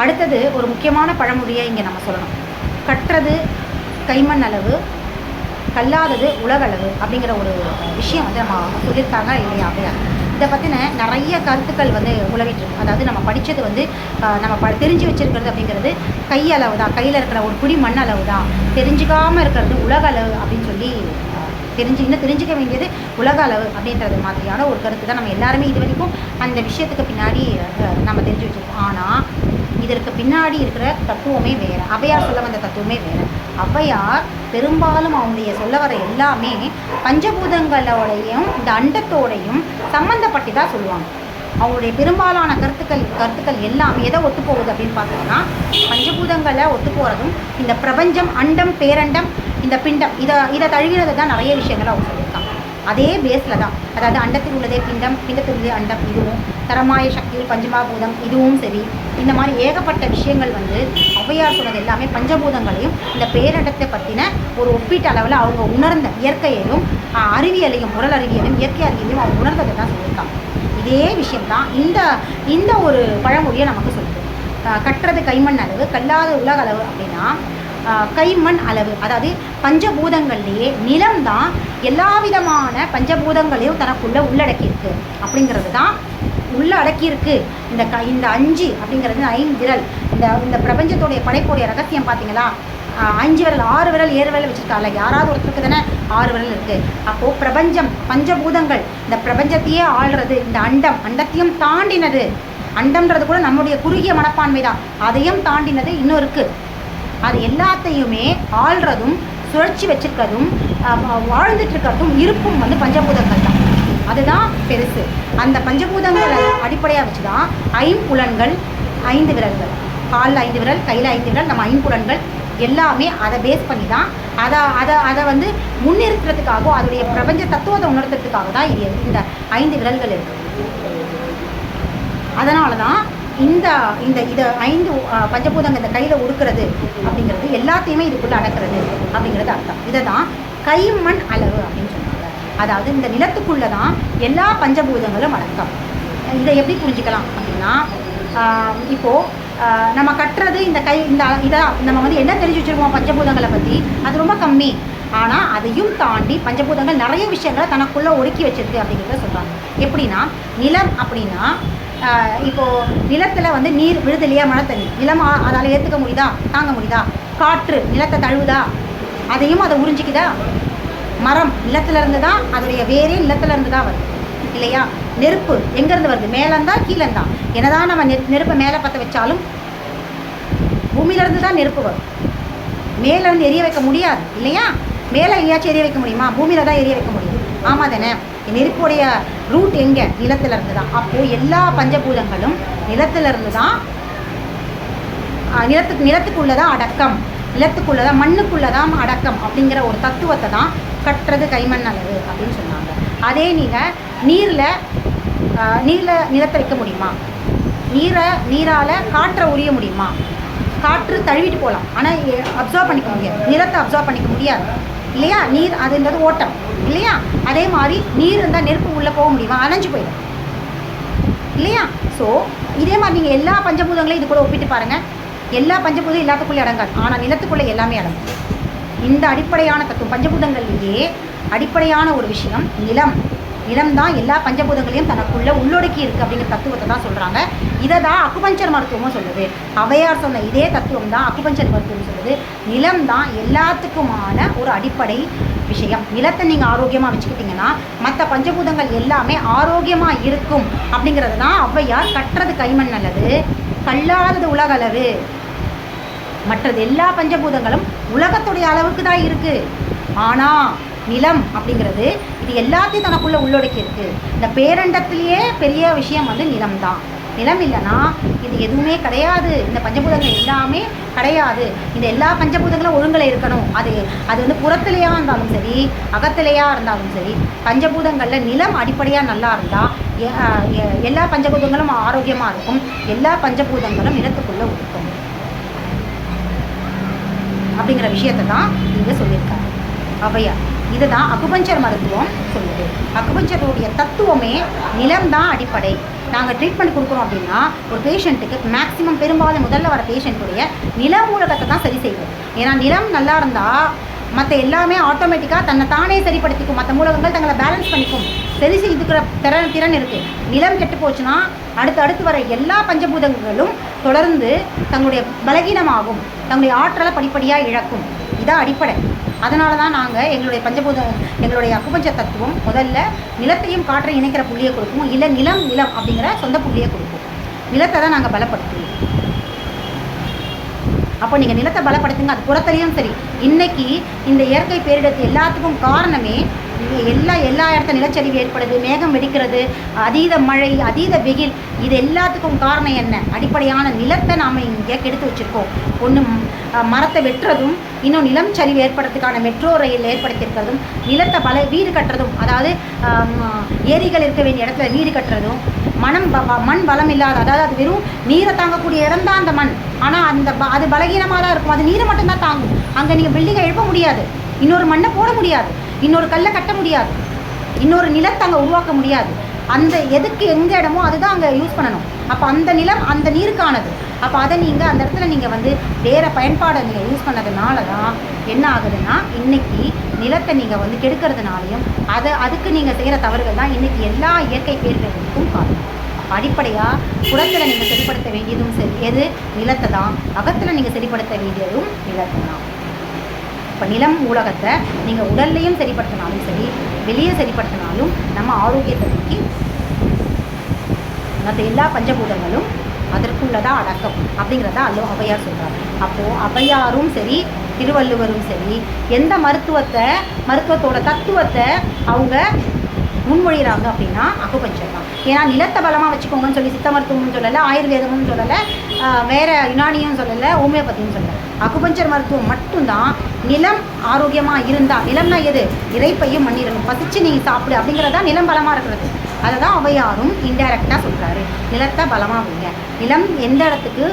அடுத்தது ஒரு முக்கியமான பழமொழியை இங்கே நம்ம சொல்லணும். கற்றது கைமண் அளவு கல்லாதது உலகளவு அப்படிங்கிற ஒரு விஷயம் வந்து நம்ம சொல்லியிருக்காங்க இல்லையா அப்படியா இதை பற்றின நிறைய கருத்துக்கள் வந்து உழவிட்டுருக்கு அதாவது நம்ம படித்தது வந்து நம்ம ப தெரிஞ்சு வச்சுருக்கிறது அப்படிங்கிறது கையளவு தான் கையில் இருக்கிற ஒரு குடி மண் அளவு தான் தெரிஞ்சுக்காமல் இருக்கிறது உலக அளவு அப்படின்னு சொல்லி தெரிஞ்சு இன்னும் தெரிஞ்சுக்க வேண்டியது உலக அளவு அப்படின்றது மாதிரியான ஒரு கருத்து தான் நம்ம எல்லாருமே இது வரைக்கும் அந்த விஷயத்துக்கு பின்னாடி நம்ம தெரிஞ்சு வச்சுருக்கோம். ஆனால் இதற்கு பின்னாடி இருக்கிற தத்துவமே வேறு. அவையார் சொல்ல வந்த தத்துவமே வேறு. அவையார் பெரும்பாலும் அவங்களுடைய சொல்ல வர எல்லாமே பஞ்சபூதங்களோடையும் இந்த அண்டத்தோடையும் சம்மந்தப்பட்டு தான் சொல்லுவாங்க. அவங்களுடைய பெரும்பாலான கருத்துக்கள் கருத்துக்கள் எல்லாமே எதை ஒத்து போகுது அப்படின்னு பார்த்தோம்னா பஞ்சபூதங்களை ஒத்து போகிறதும் இந்த பிரபஞ்சம் அண்டம் பேரண்டம் இந்த பிண்டம் இதை இதை தழுகிறது தான் நிறைய விஷயங்கள் அவங்க சொல்லியிருக்காங்க. அதே பேஸில் தான் அதாவது அண்டத்தில் உள்ளதே பிண்டம் பிண்டத்தில் உள்ளதே அண்டம் இதுவும் தரமாய சக்தியில் பஞ்சமாபூதம் இதுவும் சரி. இந்த மாதிரி ஏகப்பட்ட விஷயங்கள் வந்து ஔவையார் சொன்னது எல்லாமே பஞ்சபூதங்களையும் இந்த பேரண்டத்தை பற்றின ஒரு ஒப்பீட்டு அளவில் அவங்க உணர்ந்த இயற்கையையும் அறிவியலையும் உடல் அறிவியலையும் இயற்கை அறிவியலையும் அவங்க உணர்ந்ததை தான் சொல்லியிருக்காங்க. இதே விஷயம்தான் இந்த இந்த ஒரு பழமொழியை நமக்கு சொல்லுது. கட்டுறது கைமண் அளவு கல்லாத உலக அளவு அப்படின்னா கைமண் அளவு. அதாவது பஞ்சபூதங்கள்லேயே நிலம் தான் எல்லா விதமான பஞ்சபூதங்களையும் தனக்குள்ளே உள்ளடக்கியிருக்கு. அப்படிங்கிறது தான் உள்ள அடக்கியிருக்கு இந்த க இந்த அஞ்சு அப்படிங்கிறது ஐந்து விரல். இந்த இந்த பிரபஞ்சத்துடைய படைப்புடைய ரகசியம் பார்த்தீங்களா அஞ்சு விரல் ஆறு விரல் ஏழு விரல் வச்சுருக்காங்கல்ல யாராவது ஒருத்தருக்கு தானே ஆறு விரல் இருக்குது அப்போது பிரபஞ்சம் பஞ்சபூதங்கள் இந்த பிரபஞ்சத்தையே ஆள்றது இந்த அண்டம். அண்டத்தையும் தாண்டினது. அண்டம்ன்றது கூட நம்முடைய குறுகிய மனப்பான்மை தான் அதையும் தாண்டினது இன்னும் இருக்குது அது எல்லாத்தையுமே ஆள்றதும் சுழற்சி வச்சுருக்கிறதும் ஆஹ், வாழ்ந்துட்டு இருக்கிறதும் இருப்பும் வந்து பஞ்சபூதங்கள் தான். அதுதான் பெருசு. அந்த பஞ்சபூதங்களை அடிப்படையாக வச்சு தான் ஐம்புலன்கள் ஐந்து விரல்கள். காலில் ஐந்து விரல் கையில் ஐந்து விரல் நம்ம ஐம்புலன்கள் எல்லாமே அதை பேஸ் பண்ணி தான் அதை அதை அதை வந்து முன்னிறுத்துறதுக்காகவும் அதோடைய பிரபஞ்ச தத்துவத்தை உணர்த்துறதுக்காக தான் இது இந்த ஐந்து விரல்கள் இருக்குது அதனால தான் இந்த இந்த இதை ஐந்து பஞ்சபூதங்கள் இந்த கையில் உடுக்கிறது அப்படிங்கிறது எல்லாத்தையுமே இதுக்குள்ளே அடக்கிறது அப்படிங்கிறது அர்த்தம். இதை தான் கைமண் அளவு அப்படின்னு சொன்னாங்க அதாவது இந்த நிலத்துக்குள்ளே தான் எல்லா பஞ்சபூதங்களும் அடக்கம். இதை எப்படி புரிஞ்சுக்கலாம் அப்படின்னா இப்போது நம்ம கட்டுறது இந்த கை இந்த இதை நம்ம வந்து என்ன தெரிஞ்சு வச்சுருக்கோம் பஞ்சபூதங்களை பற்றி அது ரொம்ப கம்மி. ஆனால் அதையும் தாண்டி பஞ்சபூதங்கள் நிறைய விஷயங்களை தனக்குள்ளே ஒடுக்கி வச்சிருக்கு அப்படிங்கிறத சொல்கிறாங்க எப்படின்னா நிலம் அப்படின்னா இப்போது நிலத்தில் வந்து நீர் விழுது இல்லையா மழை தண்ணி நிலம் அதால் ஏற்றுக்க முடியுதா? தாங்க முடியுதா? காற்று நிலத்தை தழுவுதா? அதையும் அதை உறிஞ்சிக்குதா? மரம் நிலத்துலேருந்து தான் அதோடைய வேரே நிலத்துலேருந்து தான் வருது. இல்லையா? நெருப்பு எங்கேருந்து வருது? மேலந்தா கீழந்தா என்னதான் நம்ம நெ நெருப்பை மேலே பற்ற வச்சாலும் பூமியிலேருந்து தான் நெருப்பு வரும். மேலேருந்து எரிய வைக்க முடியாது. இல்லையா? மேலே எங்கேயாச்சும் எரிய வைக்க முடியுமா? பூமியில் தான் எரிய வைக்க முடியும். ஆமாம் தானே? நெருப்புடைய ரூட் எங்கே? நிலத்துலேருந்து தான். அப்போது எல்லா பஞ்சபூதங்களும் நிலத்துலேருந்து தான் நிலத்துக்கு நிலத்துக்குள்ளே தான் அடக்கம். நிலத்துக்குள்ளே தான் மண்ணுக்குள்ளே தான் அடக்கம் அப்படிங்கிற ஒரு தத்துவத்தை தான் கட்டுறது கைமண் அளவு அப்படின்னு சொன்னாங்க. அதே நீங்கள் நீரில் நீரில் நிலத்தை வைக்க முடியுமா? நீரை நீரால் காற்றை உரிய முடியுமா? காற்று தழுவிட்டு போகலாம். ஆனால் அப்சர்வ் பண்ணிக்க முடியாது. நிலத்தை அப்சர்வ் பண்ணிக்க முடியாது. இல்லையா? நீர் அதுன்றது ஓட்டம். இல்லையா? அதே மாதிரி நீர் இருந்தால் நெருப்பு உள்ளே போக முடியுமா? அணைஞ்சு போயிடும். இல்லையா? ஸோ இதே மாதிரி நீங்கள் எல்லா பஞ்சபூதங்களையும் இது கூட ஒப்பிட்டு பாருங்கள் எல்லா பஞ்சபூதம் எல்லாத்துக்குள்ளே அடங்காது. ஆனால் நிலத்துக்குள்ளே எல்லாமே அடங்கும். இந்த அடிப்படையான தத்துவம் பஞ்சபூதங்கள்லேயே அடிப்படையான ஒரு விஷயம் நிலம். நிலம்தான் எல்லா பஞ்சபூதங்களையும் தனக்குள்ளே உள்ளொடுக்கி இருக்குது அப்படிங்கிற தத்துவத்தை தான் சொல்கிறாங்க இதை தான் அக்குபஞ்சர் மருத்துவமும் சொல்லுது. அவையார் சொன்ன இதே தத்துவம் தான் அக்குபஞ்சர் மருத்துவம் சொல்லுது. நிலம் தான் எல்லாத்துக்குமான ஒரு அடிப்படை விஷயம். நிலத்தை நீங்கள் ஆரோக்கியமாக வச்சுக்கிட்டிங்கன்னா மற்ற பஞ்சபூதங்கள் எல்லாமே ஆரோக்கியமாக இருக்கும் அப்படிங்கிறது தான் ஔவையார் கட்டுறது கைமண் நல்லது கல்லாதது உலகளவு மற்றது எல்லா பஞ்சபூதங்களும் உலகத்துடைய அளவுக்கு தான் இருக்குது ஆனால் நிலம் அப்படிங்கிறது இது எல்லாத்தையும் தனக்குள்ளே உள்ளடக்கி இருக்குது இந்த பேரண்டத்திலேயே பெரிய விஷயம் வந்து நிலம் தான் நிலம் இல்லைன்னா இது எதுவுமே கிடையாது. இந்த பஞ்சபூதங்கள் எல்லாமே கிடையாது. இந்த எல்லா பஞ்சபூதங்களும் ஒழுங்கில் இருக்கணும். அது அது வந்து புறத்திலையா இருந்தாலும் சரி அகத்திலையா இருந்தாலும் சரி பஞ்சபூதங்களில் நிலம் அடிப்படையாக நல்லா இருந்தால் எல்லா பஞ்சபூதங்களும் ஆரோக்கியமாக இருக்கும். எல்லா பஞ்சபூதங்களும் நிலத்துக்குள்ளே இருக்கும் அப்படிங்கிற விஷயத்தை தான் இங்கே சொல்லியிருக்காங்க. ஔவையார் இதுதான் அக்குபஞ்சர் மருத்துவம் சொல்லுது. அக்குபஞ்சருடைய தத்துவமே நிலம் தான் அடிப்படை. நாங்கள் ட்ரீட்மெண்ட் கொடுக்குறோம் அப்படின்னா ஒரு பேஷண்ட்டுக்கு மேக்ஸிமம் பெரும்பாலும் முதல்ல வர பேஷண்ட்டுடைய நில மூலகத்தை தான் சரி செய்வோம். ஏன்னா நிலம் நல்லா இருந்தால் மற்ற எல்லாமே ஆட்டோமேட்டிக்காக தன்னை தானே சரிப்படுத்திக்கும். மற்ற மூலகங்கள் தங்களை பேலன்ஸ் பண்ணிக்கும். சரி செய்துக்கிற திறன் திறன் இருக்குது நிலம் கெட்டு போச்சுன்னா அடுத்து அடுத்து வர எல்லா பஞ்சபூதங்களும் தொடர்ந்து தங்களுடைய பலகீனமாகும். தங்களுடைய ஆற்றலை படிப்படியாக இழக்கும். இதான் அடிப்படை. அதனால தான் நாங்கள் எங்களுடைய பஞ்சபூதம் எங்களுடைய அக்குபஞ்ச தத்துவம் முதல்ல நிலத்தையும் காற்றை இணைக்கிற புள்ளியை கொடுக்கும் இல்லை நிலம் நிலம் அப்படிங்கிற சொந்த புள்ளியை கொடுக்கும் நிலத்தை தான் நாங்கள் பலப்படுத்துவோம். அப்போ நீங்கள் நிலத்தை பலப்படுத்துங்க அது புறத்துலேயும் சரி. இன்னைக்கு இந்த இயற்கை பேரிடத்து எல்லாத்துக்கும் காரணமே எல்லா எல்லா இடத்துல நிலச்சரிவு ஏற்படுது மேகம் வெடிக்கிறது அதீத மழை அதீத வெயில் இது எல்லாத்துக்கும் காரணம் என்ன? அடிப்படையான நிலத்தை நாம் இங்கே கெடுத்து வச்சுருக்கோம். ஒன்று மரத்தை வெட்டுறதும் இன்னும் நிலம் சரிவு ஏற்படுறதுக்கான மெட்ரோ ரயில் ஏற்படுத்தியிருக்கிறதும் நிலத்தை பல வீடு கட்டுறதும் அதாவது ஏரிகள் இருக்க வேண்டிய இடத்துல வீடு கட்டுறதும் மனம் ப- மண் பலம் இல்லாத அதாவது அது வெறும் நீரை தாங்கக்கூடிய இடம் தான் அந்த மண். ஆனால் அந்த ப- அது பலகீனமாக தான் இருக்கும். அது நீரை மட்டும்தான் தாங்கும். அங்கே நீங்கள் பில்டிங்கை எழுப்ப முடியாது. இன்னொரு மண்ணை போட முடியாது. இன்னொரு கல்லை கட்ட முடியாது. இன்னொரு நிலத்தை அங்கே உருவாக்க முடியாது. அந்த எதுக்கு எங்கே இடமோ அதுதான் அங்கே யூஸ் பண்ணணும். அப்போ அந்த நிலம் அந்த நீருக்கானது. அப்போ அதை நீங்கள் அந்த இடத்துல நீங்கள் வந்து வேறு பயன்பாடை நீங்கள் யூஸ் பண்ணதுனால தான் என்ன ஆகுதுன்னா இன்றைக்கி நிலத்தை நீங்கள் வந்து கெடுக்கிறதுனாலையும் அதை அதுக்கு நீங்கள் செய்கிற தவறுகள் தான் இன்றைக்கி எல்லா இயற்கை பேர்களுக்கும் காரணம். அடிப்படையாக குளத்தில் நீங்கள் சரிப்படுத்த வேண்டியதும் சரி எது? நிலத்தை தான். அகத்தில் நீங்கள் சரிப்படுத்த வேண்டியதும் நிலத்தை தான். இப்போ நிலம் ஊலகத்தை நீங்கள் உடல்லையும் சரிப்படுத்தினாலும் சரி வெளியே சரிப்படுத்தினாலும் நம்ம ஆரோக்கியத்தை நோக்கி மற்ற எல்லா பஞ்சபூதங்களும் அதற்குள்ளதான் அடக்கம் அப்படிங்கிறத அல்லோ அவையார் சொல்கிறார் அப்போது அவையாரும் சரி திருவள்ளுவரும் சரி எந்த மருத்துவத்தை மருத்துவத்தோட தத்துவத்தை அவங்க முன்மொழிகிறாங்க அப்படின்னா அகுபஞ்சர் தான். ஏன்னா நிலத்தை பலமாக வச்சுக்கோங்கன்னு சொல்லி சித்த மருத்துவம்னு சொல்லலை ஆயுர்வேதமும் சொல்லலை வேறு யுனானியும் சொல்லலை ஹோமியோபதியும் சொல்லலை. அகுபஞ்சர் மருத்துவம் மட்டும்தான் நிலம் ஆரோக்கியமாக இருந்தால் நிலம்னா எது? இறைப்பையும் மண்ணிரணும் பசிச்சு நீங்கள் சாப்பிடு அப்படிங்கிறதா நிலம் பலமாக இருக்கிறது. அதை தான் அவையாரும் இன்டைரக்டாக சொல்கிறாரு நிலத்தை பலமாக வைங்க. நிலம் எந்த இடத்துக்கு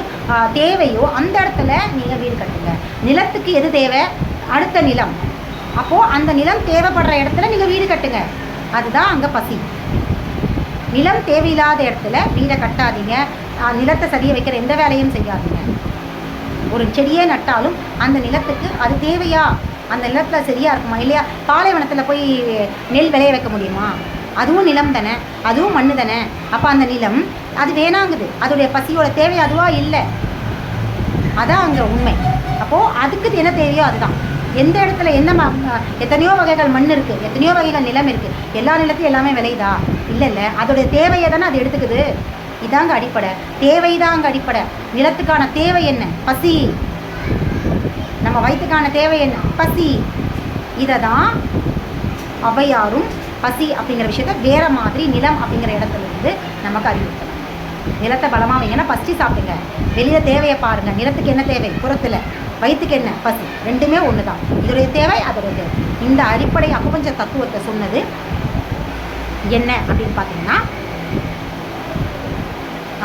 தேவையோ அந்த இடத்துல நீங்கள் வீடு கட்டுங்க. நிலத்துக்கு எது தேவை? அடுத்த நிலம். அப்போது அந்த நிலம் தேவைப்படுற இடத்துல நீங்கள் வீடு கட்டுங்க. அதுதான் அங்கே பசி. நிலம் தேவையில்லாத இடத்துல வீடை கட்டாதீங்க. நிலத்தை சரியாக வைக்கிற எந்த வேலையும் செய்யாதீங்க. ஒரு செடியே நட்டாலும் அந்த நிலத்துக்கு அது தேவையா? அந்த நிலத்தில் சரியாக இருக்குமா? இல்லையா? பாலைவனத்தில் போய் நெல் விளைய வைக்க முடியுமா? அதுவும் நிலம் தானே? அதுவும் மண்ணு தானே? அப்போ அந்த நிலம் அது வேணாங்குது. அதோடைய பசியோட தேவை அதுவாக இல்லை. அதான் அங்கே உண்மை. அப்போது அதுக்கு என்ன தேவையோ அதுதான். எந்த இடத்துல என்ன ம எத்தனையோ வகைகள் மண் இருக்குது எத்தனையோ வகைகள் நிலம் இருக்குது எல்லா நிலத்தையும் எல்லாமே விளையுதா? இல்லை இல்லை. அதோடைய தேவையை தானே அது எடுத்துக்குது. இதாங்க அடிப்படை. தேவை தாங்க அடிப்படை. நிலத்துக்கான தேவை என்ன? பசி. நம்ம வயிற்றுக்கான தேவை என்ன? பசி. இதை தான் அவையாரும் பசி அப்படிங்கிற விஷயத்த வேற மாதிரி நிலம் அப்படிங்கிற இடத்துல இருந்து நமக்கு அறிவுறுத்தணும் நிலத்தை பலமாக வைங்கன்னா பசி சாப்பிடுங்க. வெளியில் தேவையை பாருங்க. நிலத்துக்கு என்ன தேவை? புறத்தில். வயிற்றுக்கு என்ன? பசி. ரெண்டுமே ஒன்று தான் இதோடைய தேவை அதோடைய தேவை. இந்த அடிப்படை அகுபஞ்ச தத்துவத்தை சொன்னது என்ன அப்படின்னு பார்த்தீங்கன்னா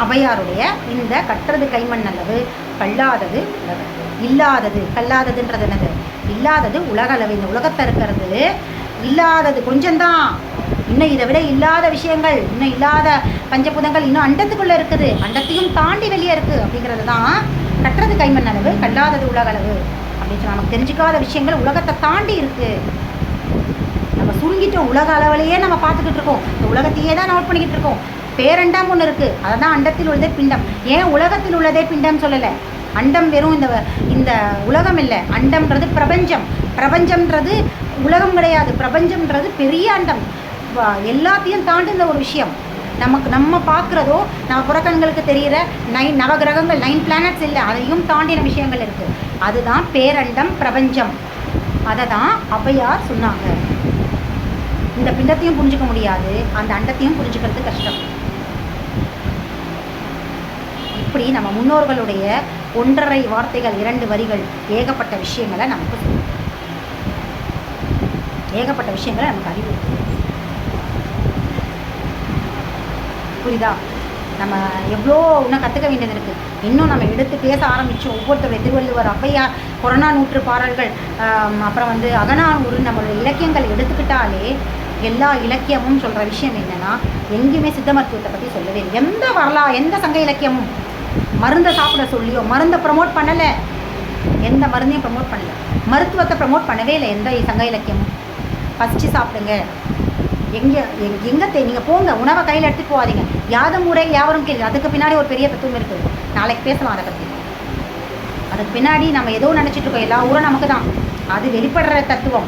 அவையாருடைய இந்த கட்டுறது கைமண் நல்லது கல்லாதது இல்லாதது கல்லாததுன்றது என்னது? இல்லாதது உலக அளவு இந்த உலகத்தை இருக்கிறது இல்லாதது கொஞ்சம்தான். இன்னும் இதை விட இல்லாத விஷயங்கள் இன்னும் இல்லாத பஞ்சபூதங்கள் இன்னும் அண்டத்துக்குள்ளே இருக்குது. அண்டத்தையும் தாண்டி வெளியே இருக்குது அப்படிங்கிறது தான் கட்டுறது கைமண் அளவு கல்லாதது உலக அளவு. அப்படின்னு சொல்லி நமக்கு தெரிஞ்சுக்காத விஷயங்கள் உலகத்தை தாண்டி இருக்குது நம்ம சுருங்கிட்டோம் உலக அளவிலேயே நம்ம பார்த்துக்கிட்டு இருக்கோம். இந்த உலகத்தையே தான் நோட் பண்ணிக்கிட்டு இருக்கோம். பேரண்டம் ஒன்று இருக்குது அதை தான் அண்டத்தில் உள்ளதே பிண்டம். ஏன் உலகத்தில் உள்ளதே பிண்டம் சொல்லலை? அண்டம் வெறும் இந்த இந்த உலகம் இல்லை. அண்டம்ன்றது பிரபஞ்சம். பிரபஞ்சம்ன்றது உலகம் கிடையாது. பிரபஞ்சம்ன்றது பெரிய அண்டம். எல்லாத்தையும் எல்லாத்தையும் தாண்டின ஒரு விஷயம். நமக்கு நம்ம பார்க்குறதோ நம்ம புறக்கண்களுக்கு தெரிகிற நைன் நவகிரகங்கள் நைன் பிளானட்ஸ் இல்லை. அதையும் தாண்டின விஷயங்கள் இருக்குது அதுதான் பேரண்டம் பிரபஞ்சம். அதை தான் ஔவையார் சொன்னாங்க. இந்த பிண்டத்தையும் புரிஞ்சுக்க முடியாது. அந்த அண்டத்தையும் புரிஞ்சுக்கிறது கஷ்டம். இப்படி நம்ம முன்னோர்களுடைய ஒன்றரை வார்த்தைகள் இரண்டு வரிகள் ஏகப்பட்ட விஷயங்களை நமக்கு சொல்லுவோம் ஏகப்பட்ட விஷயங்களை நமக்கு அறிவு புரியுதா? நம்ம எவ்வளோ இன்னும் கற்றுக்க வேண்டியது இருக்குது இன்னும் நம்ம எடுத்து பேச ஆரம்பித்தோம் ஒவ்வொருத்தருடைய திருவள்ளுவர் ஔவையார் நூற்று பாடல்கள் அப்புறம் வந்து அகநானூறு நம்மளோட இலக்கியங்கள் எடுத்துக்கிட்டாலே எல்லா இலக்கியமும் சொல்கிற விஷயம் என்னென்னா எங்கேயுமே சித்த மருத்துவத்தை பற்றி சொல்லவே இல்லை. எந்த வரலா எந்த சங்க இலக்கியமும் மருந்தை சாப்பிட சொல்லியோ மருந்தை ப்ரமோட் பண்ணலை. எந்த மருந்தையும் ப்ரமோட் பண்ணலை. மருத்துவத்தை ப்ரமோட் பண்ணவே இல்லை எந்த சங்க இலக்கியமும். பசிச்சு சாப்பிடுங்க. எங்கே எங்கே நீங்கள் போங்க உணவை கையில் எடுத்துட்டு போகாதீங்க. யாதும் முறை யாவரும் கேள்வி அதுக்கு பின்னாடி ஒரு பெரிய தத்துவம் இருக்குது நாளைக்கு பேசலாம் அதை பற்றி அதுக்கு பின்னாடி நம்ம ஏதோ நினச்சிட்டு இருக்கோம். எல்லா ஊரும் நமக்கு தான். அது வெளிப்படுற தத்துவம்.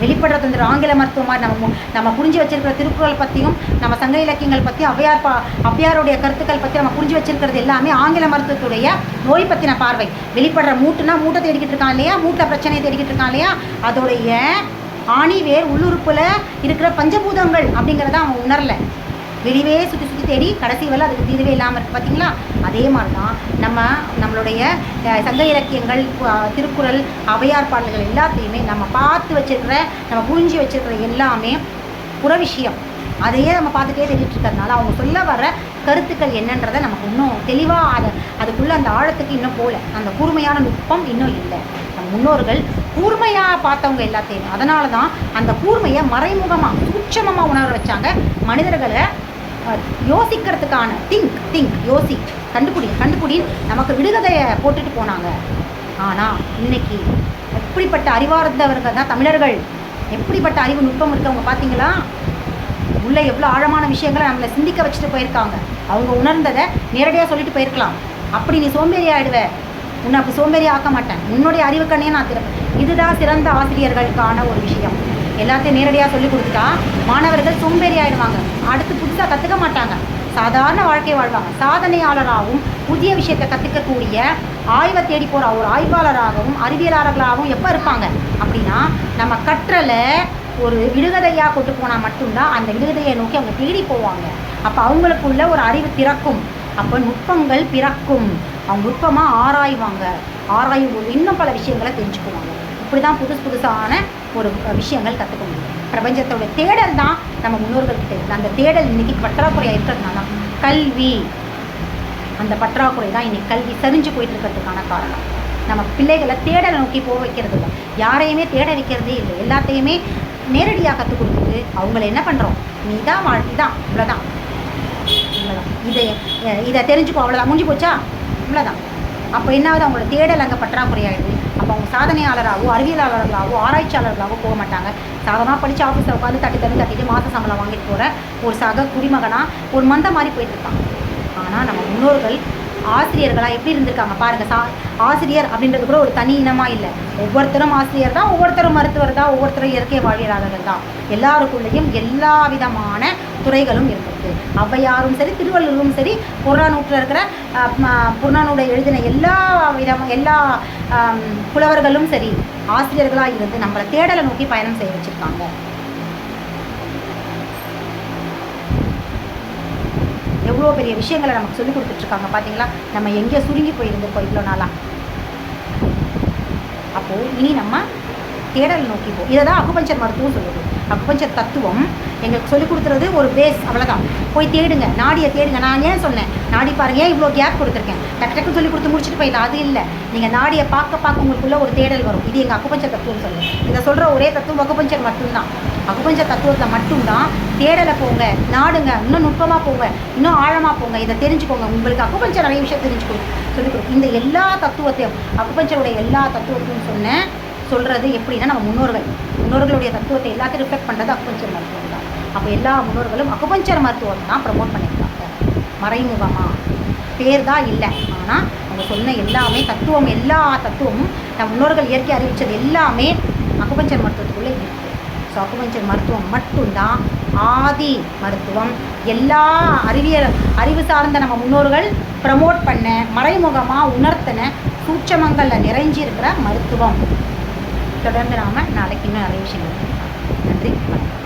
வெளிப்படுறது வந்து ஆங்கில மருத்துவமாக நம்ம நம்ம புரிஞ்சு வச்சிருக்கிற திருக்குறள் பற்றியும் நம்ம சங்க இலக்கியங்கள் பற்றி அவையார் பா ஔவையாருடைய கருத்துக்கள் பற்றி நம்ம புரிஞ்சு வச்சிருக்கிறது எல்லாமே ஆங்கில மருத்துவத்துடைய நோய் பற்றின பார்வை. வெளிப்படுற மூட்டுனா மூட்டை தேடிக்கிட்டு இருக்கான் இல்லையா? மூட்டை பிரச்சனையை தேடிக்கிட்டு இருக்கான் இல்லையா? அதோடைய ஆணி வேர் உள்ளுறுப்பில் இருக்கிற பஞ்சபூதங்கள் அப்படிங்கிறத அவன் உணரல. வெளியவே சுற்றி சுற்றி தேடி கடைசி வரல அதுக்கு தீர்வே இல்லாமல் இருக்குது பார்த்தீங்களா அதே மாதிரி தான் நம்ம நம்மளுடைய சங்க இலக்கியங்கள் திருக்குறள் அவையார் பாடல்கள் எல்லாத்தையுமே நம்ம பார்த்து வச்சுருக்கிற நம்ம புரிஞ்சு வச்சுருக்கிற எல்லாமே புற விஷயம். அதையே நம்ம பார்த்துட்டே தேடிட்டு இருக்கிறதுனால அவங்க சொல்ல வர கருத்துக்கள் என்னன்றதை நமக்கு இன்னும் தெளிவாக அதை அதுக்குள்ளே அந்த ஆழத்துக்கு இன்னும் போகல. அந்த கூர்மையான நுட்பம் இன்னும் இல்லை. நம்ம முன்னோர்கள் கூர்மையாக பார்த்தவங்க எல்லாத்தையும். அதனால தான் அந்த கூர்மையை மறைமுகமாக சூட்சமமாக உணர வச்சாங்க மனிதர்களை யோசிக்கிறதுக்கான திங்க் திங்க் யோசி கண்டுபிடி கண்டுபிடி நமக்கு விடுகதையை போட்டுட்டு போனாங்க. ஆனால் இன்னைக்கு எப்படிப்பட்ட அறிவார்ந்தவர்கள் தான் தமிழர்கள். எப்படிப்பட்ட அறிவு நுட்பம் இருக்கவங்க பார்த்தீங்களா உள்ள எவ்வளோ ஆழமான விஷயங்களை நம்மளை சிந்திக்க வச்சுட்டு போயிருக்காங்க. அவங்க உணர்ந்ததை நேரடியாக சொல்லிட்டு போயிருக்கலாம். அப்படி நீ சோம்பேறி ஆயிடுவ உன்னை அப்போ சோம்பேறி ஆக்க மாட்டேன் உன்னுடைய அறிவுக்கண்ணே நான் திறப்பேன். இதுதான் சிறந்த ஆசிரியர்களுக்கான ஒரு விஷயம். எல்லாத்தையும் நேரடியாக சொல்லி கொடுத்துட்டா மாணவர்கள் சோம்பேறி ஆயிடுவாங்க அடுத்து புதுசாக கற்றுக்க மாட்டாங்க. சாதாரண வாழ்க்கை வாழ்வாங்க. சாதனையாளராகவும் புதிய விஷயத்தை கற்றுக்கக்கூடிய ஆய்வை தேடி போகிற ஒரு ஆய்வாளராகவும் அறிவியலாளர்களாகவும் எப்போ இருப்பாங்க? அப்படின்னா நம்ம கற்றலை ஒரு விடுகதையாக கொண்டு போனால் மட்டும்தான் அந்த விடுகதையை நோக்கி அவங்க தேடி போவாங்க. அப்போ அவங்களுக்குள்ள ஒரு அறிவு திறக்கும் அப்போ நுட்பங்கள் பிறக்கும். அவங்க நுட்பமாக ஆராய்வாங்க. ஆராயும் போது இன்னும் பல விஷயங்களை தெரிஞ்சுக்குவாங்க. இப்படி தான் புதுசு புதுசான ஒரு விஷயங்கள் கற்றுக்க முடியும். பிரபஞ்சத்தோட தேடல் தான் நம்ம முன்னோர்கள்கிட்ட இருக்குது அந்த தேடல் இன்னைக்கு பற்றாக்குறையாக இருக்கிறதுனால தான் கல்வி. அந்த பற்றாக்குறை தான் இன்னைக்கு கல்வி சரிஞ்சு போயிட்டு இருக்கிறதுக்கான காரணம். நம்ம பிள்ளைகளை தேடலை நோக்கி போக வைக்கிறது இல்லை. யாரையுமே தேட வைக்கிறதே இல்லை. எல்லாத்தையுமே நேரடியாக கற்றுக் கொடுத்துட்டு அவங்கள என்ன பண்ணுறோம் நீ தான் வாழ்க்கை தான் இவ்வளோதான் இவ்வளோதான் இதை இதை தெரிஞ்சுக்கோ அவ்வளோதான் முடிஞ்சு போச்சா? இவ்வளோதான் அப்போ என்னாவது அவங்களோட தேடல் அங்கே பற்றாக்குறையாகிடுது அப்போ அவங்க சாதனையாளராகவோ அறிவியலாளர்களாகவோ ஆராய்ச்சியாளர்களாகவோ போக மாட்டாங்க. சாதமாக படித்து ஆஃபீஸில் உட்காந்து தட்டி தண்ணி தட்டிட்டு மாத சம்பளம் வாங்கிட்டு போகிற ஒரு சக குடிமகனாக ஒரு மந்த மாதிரி போயிட்டிருப்பாங்க ஆனால் நம்ம முன்னோர்கள் ஆசிரியர்களாக எப்படி இருந்திருக்காங்க பாருங்கள் சா ஆசிரியர் அப்படின்றது கூட ஒரு தனி இனமாக இல்லை. ஒவ்வொருத்தரும் ஆசிரியர் தான் ஒவ்வொருத்தரும் மருத்துவர் தான் ஒவ்வொருத்தரும் இயற்கை வாழ்வியலாளர்கள் தான். எல்லாருக்குள்ளேயும் எல்லா விதமான துறைகளும் இருக்கிறது ஔவையாரும் சரி திருவள்ளுவரும் சரி புறநானூற்றில் இருக்கிற அஹ், புறநானூரை எழுதின எல்லா விதம் எல்லா புலவர்களும் சரி ஆசிரியர்களாக இருந்து நம்மளை தேடலை நோக்கி பயணம் செய்ய வச்சுருக்காங்க. எவ்வளோ பெரிய விஷயங்களை நமக்கு சொல்லி கொடுத்துட்ருக்காங்க பார்த்தீங்களா? நம்ம எங்கே சுருங்கி போயிருந்திருக்கோம் இவ்வளோ நாளாக அப்போது இனி நம்ம தேடல் நோக்கி இதை தான் அகுபஞ்சர் மருத்துவம் சொல்லுது. பிரபஞ்ச தத்துவம். எங்களுக்கு சொல்லிக் கொடுத்துறது ஒரு பேஸ் அவ்வளோதான் போய் தேடுங்க. நாடியை தேடுங்க. நான் ஏன் சொன்னேன்? நாடி பாருங்க. ஏன் இவ்வளோ கேப் கொடுத்துருக்கேன்? டக்கு டக்கு சொல்லி கொடுத்து முடிச்சுட்டு போயிடலாம் அது இல்லை. நீங்கள் நாடியை பார்க்க பார்க்க உங்களுக்குள்ள ஒரு தேடல் வரும். இது எங்கள் அக்குபஞ்ச தத்துவம் சொல்லுங்கள் இதை சொல்கிற ஒரே தத்துவம் அக்குபஞ்சர் மட்டும்தான். அக்குபஞ்சர் தத்துவத்தில் மட்டும்தான் தேடலை போங்க. நாடுங்க. இன்னும் நுட்பமாக போங்க. இன்னும் ஆழமாக போங்க. இதை தெரிஞ்சுக்கோங்க. உங்களுக்கு அக்குபஞ்சர் நிறைய விஷயம் தெரிஞ்சு கொடு சொல்லிக் கொடுக்கும் இந்த எல்லா தத்துவத்தையும் அக்குபஞ்சருடைய எல்லா தத்துவத்தையும் சொன்னேன். சொல்கிறது எப்படின்னா நம்ம முன்னோர்கள். முன்னோர்களுடைய தத்துவத்தை எல்லாத்தையும் ரிஃப்ளெக்ட் பண்ணுறது அக்குபஞ்சர் மருத்துவம் தான். அப்போ எல்லா முன்னோர்களும் அக்குபஞ்சர் மருத்துவத்தை தான் ப்ரமோட் பண்ணியிருக்காங்க. மறைமுகமாக பேர் தான் இல்லை. ஆனால் அவங்க சொன்ன எல்லாமே தத்துவம் எல்லா தத்துவமும் நம்ம முன்னோர்கள் இயற்கை அறிவித்தது எல்லாமே அக்குபஞ்சர் மருத்துவத்துக்குள்ளே இருக்குது ஸோ அக்குபஞ்சர் மருத்துவம் மட்டும்தான் ஆதி மருத்துவம். எல்லா அறிவியல் அறிவு சார்ந்த நம்ம முன்னோர்கள் ப்ரமோட் பண்ண மறைமுகமாக உணர்த்தின சூட்சமங்களில் நிறைஞ்சிருக்கிற மருத்துவம். தொடர்ந்து நாம் நாளைக்கு இன்னும் நிறைய விஷயங்கள் நன்றி வணக்கம்.